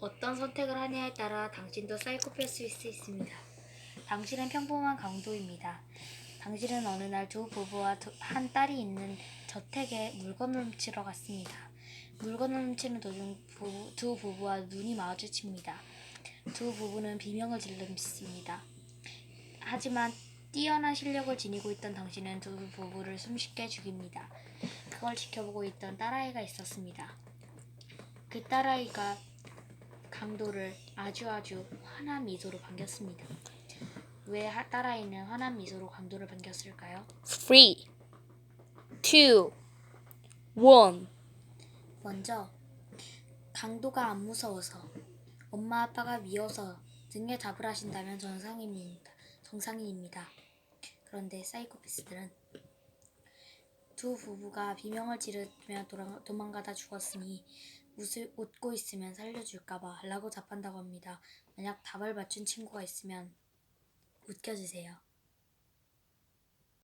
어떤 선택을 하냐에 따라 당신도 사이코패스일 수 있습니다. 당신은 평범한 강도입니다. 당신은 어느 날 두 부부와 두- 한 딸이 있는 저택에 물건을 훔치러 갔습니다. 물건을 훔치는 도중 부- 두 부부와 눈이 마주칩니다. 두 부부는 비명을 질렀습니다. 하지만 뛰어난 실력을 지니고 있던 당신은 두 부부를 숨쉽게 죽입니다. 그걸 지켜보고 있던 딸아이가 있었습니다. 그 딸아이가 강도를 아주 아주 환한 미소로 반겼습니다. 왜 하- 딸아이는 환한 미소로 강도를 반겼을까요? 3, 2, 1. 먼저 강도가 안 무서워서 엄마 아빠가 미워서 등에 답을 하신다면 정상입니다. 정상인입니다. 그런데 사이코패스들은 두 부부가 비명을 지르며 돌아- 도망가다 죽었으니 웃을, 웃고 있으면 살려줄까봐 라고 답한다고 합니다. 만약 답을 맞춘 친구가 있으면 웃겨주세요.